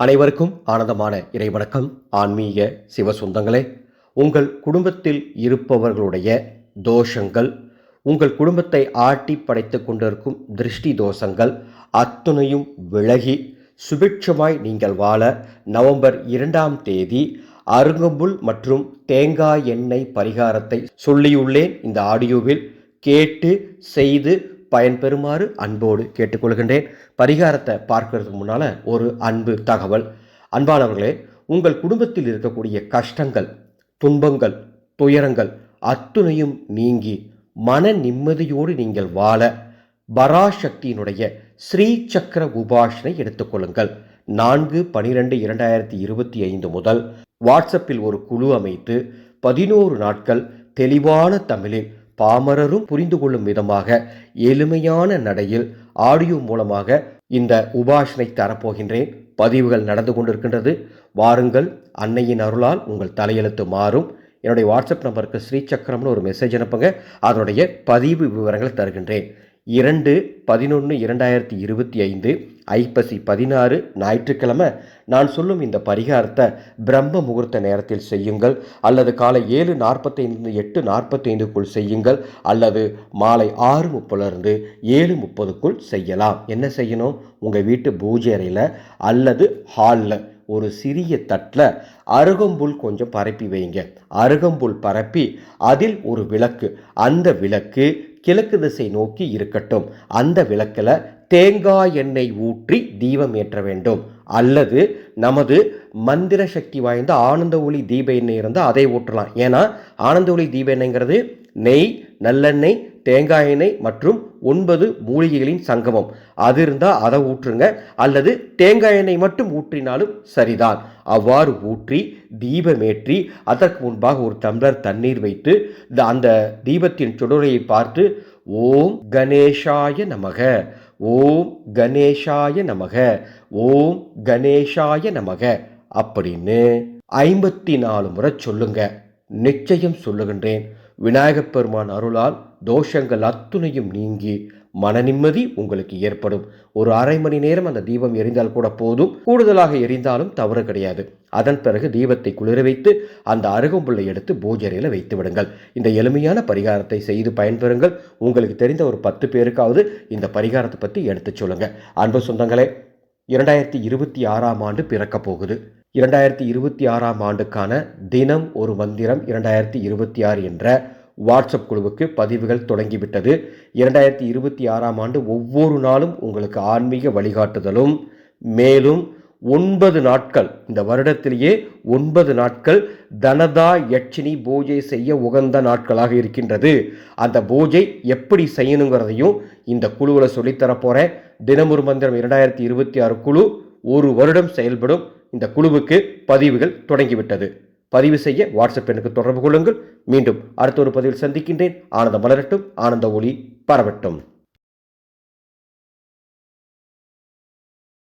அனைவருக்கும் ஆனந்தமான இறைவணக்கம். ஆன்மீக சிவ சொந்தங்களே உங்கள் குடும்பத்தில் இருப்பவர்களுடைய தோஷங்கள் உங்கள் குடும்பத்தை ஆட்டி படைத்து கொண்டிருக்கும் திருஷ்டி தோஷங்கள் அத்துணையும் விலகி சுபிட்சமாய் நீங்கள் வாழ நவம்பர் இரண்டாம் தேதி அருங்கம்புல் மற்றும் தேங்காய் எண்ணெய் பரிகாரத்தை சொல்லியுள்ளேன். இந்த ஆடியோவில் கேட்டு செய்து பயன்பெறுமாறு அன்போடு கேட்டுக்கொள்கின்றேன். பரிகாரத்தை பார்க்கறதுக்கு முன்னால் ஒரு அன்பு தகவல். அன்பானவர்களே உங்கள் குடும்பத்தில் இருக்கக்கூடிய கஷ்டங்கள் துன்பங்கள் துயரங்கள் அத்துணையும் நீங்கி மன நிம்மதியோடு நீங்கள் வாழ பராசக்தியினுடைய ஸ்ரீ சக்கர உபாஷனை எடுத்துக்கொள்ளுங்கள். நான்கு பனிரெண்டு இரண்டாயிரத்தி இருபத்தி ஐந்து முதல் வாட்ஸ்அப்பில் ஒரு குழு அமைத்து பதினோரு நாட்கள் தெளிவான தமிழில் பாமரரும் புரிந்து கொள்ளும் விதமாக எளிமையான நடையில் ஆடியோ மூலமாக இந்த உபாஷனை தரப்போகின்றேன். பதிவுகள் நடந்து கொண்டிருக்கின்றது. வாருங்கள் அன்னையின் அருளால் உங்கள் தலையெழுத்து மாறும். என்னுடைய வாட்ஸ்அப் நம்பருக்கு ஸ்ரீசக்கரம்னு ஒரு மெசேஜ் அனுப்புங்க. அதனுடைய பதிவு விவரங்களை தருகின்றேன். இரண்டு பதினொன்று இரண்டாயிரத்தி இருபத்தி ஐந்து ஐப்பசி பதினாறு ஞாயிற்றுக்கிழமை நான் சொல்லும் இந்த பரிகாரத்தை பிரம்ம முகூர்த்த நேரத்தில் செய்யுங்கள் அல்லது காலை ஏழு நாற்பத்தைந்து எட்டு நாற்பத்தைந்துக்குள் செய்யுங்கள் அல்லது மாலை ஆறு முப்பதுலேருந்து ஏழு முப்பதுக்குள் செய்யலாம். என்ன செய்யணும்? உங்கள் வீட்டு பூஜை அறையில் அல்லது ஹாலில் ஒரு சிறிய தட்டில் அருகம்புல் கொஞ்சம் பரப்பி வைங்க அருகம்புல் பரப்பி அதில் ஒரு விளக்கு. அந்த விளக்கு கிழக்கு திசை நோக்கி இருக்கட்டும். அந்த விளக்கில் தேங்காய் எண்ணெய் ஊற்றி தீபம் ஏற்ற வேண்டும். அல்லது நமது மந்திர சக்தி வாய்ந்த ஆனந்த ஒளி தீப எண்ணெய் இருந்தால் அதை ஊற்றலாம். ஏன்னா ஆனந்த ஒளி தீப எண்ணெய்ங்கிறது நெய் நல்லெண்ணெய் தேங்காய் எண்ணெய் மற்றும் ஒன்பது மூலிகைகளின் சங்கமம். அது இருந்தால் அதை ஊற்றுங்க. அல்லது தேங்காய் எண்ணெய் மட்டும் ஊற்றினாலும் சரிதான். அவ்வாறு ஊற்றி தீபமேற்றி அதற்கு முன்பாக ஒரு டம்ளர் தண்ணீர் வைத்து இந்த அந்த தீபத்தின் சுடரையை பார்த்து ஓம் கணேஷாய நமக. ஓம் கணேஷாய நமக. ஓம் கணேஷாய நமக. அப்படின்னு ஐம்பத்தி நாலு முறை சொல்லுங்க. நிச்சயம் சொல்லுகின்றேன். விநாயகப் பெருமான் அருளால் தோஷங்கள் அத்துணையும் நீங்கி மன நிம்மதி உங்களுக்கு ஏற்படும். ஒரு அரை மணி நேரம் அந்த தீபம் எரிந்தால் கூட போதும். கூடுதலாக எரிந்தாலும் தவறு கிடையாது. அதன் பிறகு தீபத்தை குளிர வைத்து அந்த அருகம்புல்லை எடுத்து பூஜரையில் வைத்து விடுங்கள். இந்த எளிமையான பரிகாரத்தை செய்து பயன்பெறுங்கள். உங்களுக்கு தெரிந்த ஒரு பத்து பேருக்காவது இந்த பரிகாரத்தை பற்றி எடுத்துச் சொல்லுங்கள் அன்பு சொந்தங்களே இரண்டாயிரத்தி இருபத்தி ஆறாம் ஆண்டு பிறக்கப் போகுது. இரண்டாயிரத்தி இருபத்தி ஆறாம் ஆண்டுக்கான தினம் ஒரு மந்திரம் இரண்டாயிரத்தி இருபத்தி ஆறு என்ற வாட்ஸ்அப் குழுவுக்கு பதிவுகள் தொடங்கிவிட்டது. இரண்டாயிரத்தி இருபத்தி ஆறாம் ஆண்டு ஒவ்வொரு நாளும் உங்களுக்கு ஆன்மீக வழிகாட்டுதலும் மேலும் ஒன்பது நாட்கள் இந்த வருடத்திலேயே ஒன்பது நாட்கள் தனதா யட்சினி பூஜை செய்ய உகந்த நாட்களாக இருக்கின்றது. அந்த பூஜை எப்படி செய்யணுங்கிறதையும் இந்த குழுவில் சொல்லித்தரப் போகிறேன் தினமொரு மந்திரம் இரண்டாயிரத்தி இருபத்தி ஆறு குழு ஒரு வருடம் செயல்படும். இந்த குழுவுக்கு பதிவுகள் தொடங்கிவிட்டது. பதிவு செய்ய வாட்ஸ்அப் எனக்கு தொடர்பு கொள்ளுங்கள். மீண்டும் அடுத்த ஒரு பதிவில் சந்திக்கின்றேன். ஆனந்த மலரட்டும் ஆனந்த ஒளி பரவட்டும்.